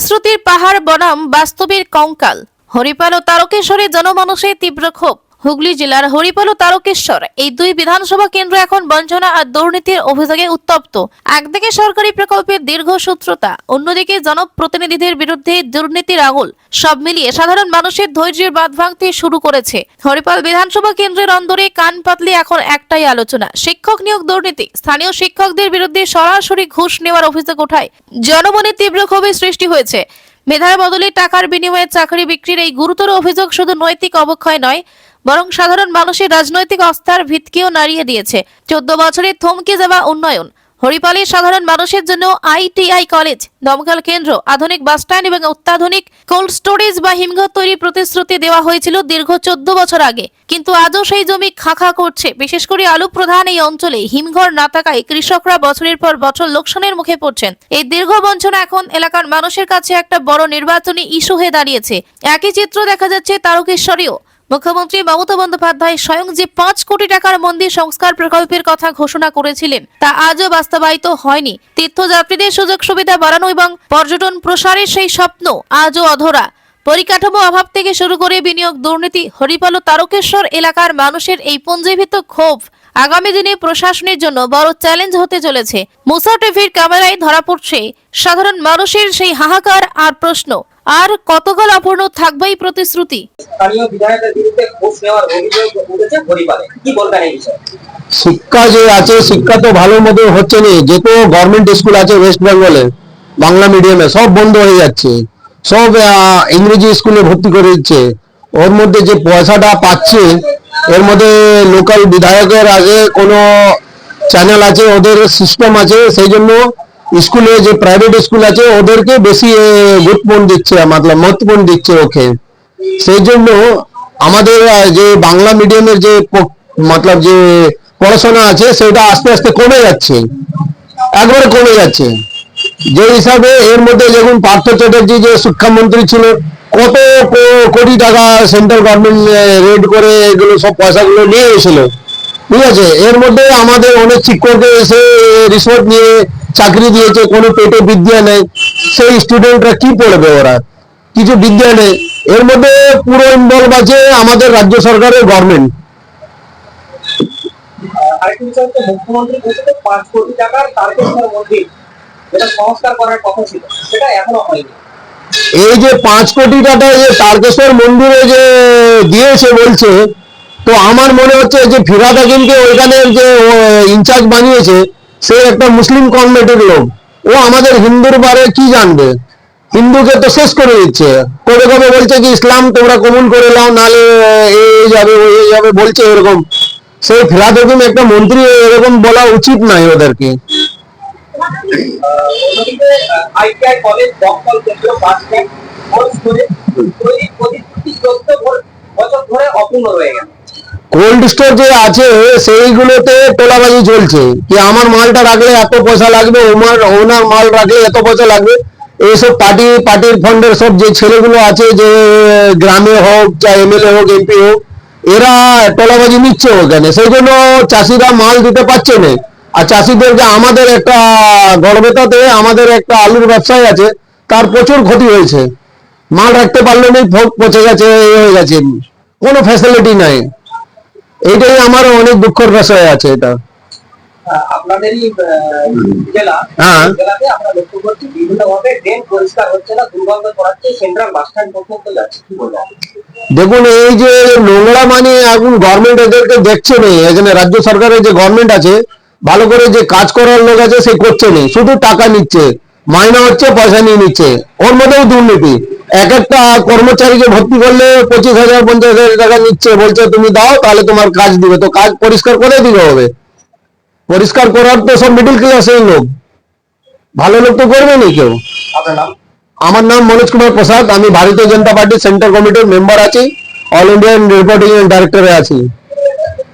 প্রতিশ্রুতির পাহাড় বনাম বাস্তবের কঙ্কাল। হরিপাল ও তারকেশ্বরে জনমানুষের তীব্র ক্ষোভ। হুগলি জেলার হরিপাল ও তারকেশ্বর, এই দুই বিধানসভা কেন্দ্র এখন বঞ্চনা আর দুর্নীতির অভিযোগে উত্তপ্ত। একদিকে সরকারি প্রকল্পের দীর্ঘসূত্রতা অন্যদিকে জনপ্রতিনিধিদের বিরুদ্ধে দুর্নীতির আঙুল, সব মিলিয়ে সাধারণ মানুষের ধৈর্যের বাঁধ ভাঙতে শুরু করেছে। হরিপাল বিধানসভা কেন্দ্রের অন্দরে কান পাতলে এখন একটাই আলোচনা, শিক্ষক নিয়োগ দুর্নীতি। স্থানীয় শিক্ষকদের বিরুদ্ধে সরাসরি ঘুষ নেওয়ার অভিযোগ ওঠায়। জনমনে তীব্র ক্ষোভের সৃষ্টি হয়েছে। মেধার বদলে টাকার বিনিময়ে চাকরি বিক্রির এই গুরুতর অভিযোগ শুধু নৈতিক অবক্ষয় নয়, বরং সাধারণ মানুষের রাজনৈতিক অস্থার ভিতকেও নাড়িয়ে দিয়েছে। চোদ্দ বছরের থমকে যাওয়া উন্নয়ন। হরিপালের সাধারণ মানুষের জন্য আইটিআই কলেজ, দমকল কেন্দ্র, আধুনিক বাস স্ট্যান্ড এবং অত্যাধুনিক কোল্ড স্টোরেজ বা হিমঘর তৈরির প্রতিশ্রুতি দেওয়া হয়েছিল দীর্ঘ চোদ্দ বছর আগে। কিন্তু আজও সেই জমি খাখা করছে। বিশেষ করে আলু প্রধান এই অঞ্চলে হিমঘর না থাকায় কৃষকরা বছরের পর বছর লোকসানের মুখে পড়ছেন। এই দীর্ঘ বঞ্চনা এখন এলাকার মানুষের কাছে একটা বড় নির্বাচনী ইস্যু হয়ে দাঁড়িয়েছে। একই চিত্র দেখা যাচ্ছে তারকেশ্বরেও। মুখ্যমন্ত্রী মমতা বন্দ্যোপাধ্যায় স্বয়ং যে পাঁচ কোটি টাকার মন্দির সংস্কার প্রকল্পের কথা ঘোষণা করেছিলেন, তা আজও বাস্তবায়িত হয়নি। তীর্থযাত্রীদের সুযোগ সুবিধা বাড়ানো এবং পর্যটন প্রসারের সেই স্বপ্ন আজও অধরা। পরিকাঠামো অভাব থেকে শুরু করে বিনিয়োগ দুর্নীতি, হরিপাল তারকেশ্বর এলাকার মানুষের এই পুঞ্জীভূত ক্ষোভ আগামী দিনে প্রশাসনের জন্য বড় চ্যালেঞ্জ হতে চলেছে। মুসা টিভির ক্যামেরায় ধরা পড়ছে সাধারণ মানুষের সেই হাহাকার আর প্রশ্ন। আর কতকাল অপূর্ণ থাকবে এই প্রতিশ্রুতি? স্থানীয় বিধায়কের বিরুদ্ধে ঘুষ নেওয়ার অভিযোগ উঠেছে হরিপালে কি বলবেন এই বিষয়ে? শিক্ষা যে আছে শিক্ষা তো ভালো মতো হচ্ছে না। যে তো গভর্নমেন্ট স্কুল আছে ওয়েস্ট বেঙ্গলে বাংলা মিডিয়ামে সব বন্ধ হয়ে যাচ্ছে। সব ইংরেজি স্কুলে ভর্তি করে দিচ্ছে। ওর মধ্যে যে পয়সাটা পাচ্ছে এর মধ্যে লোকাল বিধায়কের আগে কোনো চ্যানেল আছে ওদের সিস্টেম আছে সেই জন্য স্কুলে যে প্রাইভেট স্কুল আছে, ওদেরকে বেশি গুরুত্বপূর্ণ দিচ্ছে মতলব মহত্বপূর্ণ দিচ্ছে ওকে। সেই জন্য আমাদের যে বাংলা মিডিয়ামের যে মতলব যে পড়াশোনা আছে, সেটা আস্তে আস্তে কমে যাচ্ছে। একবারে কমে যাচ্ছে। যে হিসাবে এর মধ্যে যখন পার্থ চ্যাটার্জি যে শিক্ষামন্ত্রী ছিল, কত কোটি টাকা সেন্ট্রাল গভর্নমেন্ট রেড করে এগুলো সব পয়সাগুলো নিয়ে এসেছিল। ঠিক আছে? এর মধ্যে আমাদের অনেক শিক্ষককে এসে রিসোর্ট নিয়ে চাকরি দিয়েছে কোনো পেটে বিদ্যা নেই। সেই স্টুডেন্টরা কি পড়বে ওরা? কিছু বিদ্যা নেই। এর মধ্যে পুরো ইনভলভ আছে আমাদের রাজ্য সরকারের গভর্নমেন্ট আহ, আরেকটি বিষয় হচ্ছে মুখ্যমন্ত্রী পাঁচ কোটি টাকার তারকেশ্বর যেটা সংস্কার করার কথা ছিল সেটা এখনও হয়নি। এই যে পাঁচ কোটি টাকা যে তারকেশ্বর মন্দিরে যে দিয়েছে বলছে তো আমার মনে হচ্ছে যে ফিরাদ হাকিমকে ওইখানের যে ইনচার্জ বানিয়েছে সে একটা মুসলিম কমিটির লোক। ও আমাদের হিন্দুর বারে কি জানবে? হিন্দুকে তো শেষ করে দিচ্ছে। কবে কবে বলছে কি, ইসলাম তোমরা কবুল করে নাও, নালে এই যাবে ওই যাবে, বলছে এরকম। সেই হাকিম একটা মন্ত্রী, এরকম বলা উচিত নাই ওদেরকে। ধরে অপূর্ণ রয়ে গেল কোল্ড স্টোর যে আছে, সেইগুলোতে তোলাবাজি চলছে। কি আমার মালটা রাখলে এত পয়সা লাগবে? ওনার ওনার মাল রাখলে এত পয়সা লাগবে? এইসব পার্টি, পার্টির ফান্ডের সব যে ছেলেগুলো আছে, যে গ্রামে হোক যা এমএলএ হোক, এমপি হোক, এরা তোলাবাজি নিচ্ছে ওখানে। সেই জন্য চাষিরা মাল দিতে পারছে না। আর চাষিদের যে আমাদের একটা গড়বেতাতে আমাদের একটা আলুর ব্যবসায় আছে, তার প্রচুর ক্ষতি হয়েছে। মাল রাখতে পারলে না ভোগ পচে গেছে হয়ে গেছে। কোনো ফ্যাসিলিটি নাই। এইটাই আমার অনেক দুঃখের বিষয় আছে এটা। আপনাদেরই জেলা হ্যাঁ। জেলাতে আমরা লক্ষ্য করছি বিভিন্ন ভাবে ড্রেন পরিষ্কার হচ্ছে না দুর্গন্ধ ছড়াচ্ছে সেন্ট্রাল বাস স্ট্যান্ড পর্যন্ত যাচ্ছে কি বলবেন দেখুন এই যে নোংরা মানে এখন গভর্নমেন্ট এদেরকে দেখছে না এখানে রাজ্য সরকারের যে গভর্নমেন্ট আছে ভালো করে যে কাজ করার লোক আছে সে করছে না শুধু টাকা নিচ্ছে। মাইনা হচ্ছে পয়সা নিয়ে নিচ্ছে। ওর মধ্যেও দুর্নীতি। এক একটা কর্মচারীকে ভর্তি করলে পঁচিশ হাজার পঞ্চাশ হাজার টাকা নিচ্ছে বলছে তুমি দাও তাহলে তোমার কাজ দিবে। তো কাজ পরিষ্কার করে দিতে হবে। পরিষ্কার করার তো সব মিডিল ক্লাসের লোক। ভালো লোক তো করবে না কেউ। আমার নাম মনোজ কুমার প্রসাদ। আমি ভারতীয় জনতা পার্টি সেন্ট্রাল কমিটির মেম্বার আছি। অল ইন্ডিয়ান রিপোর্টিং ডাইরেক্টরে আছি।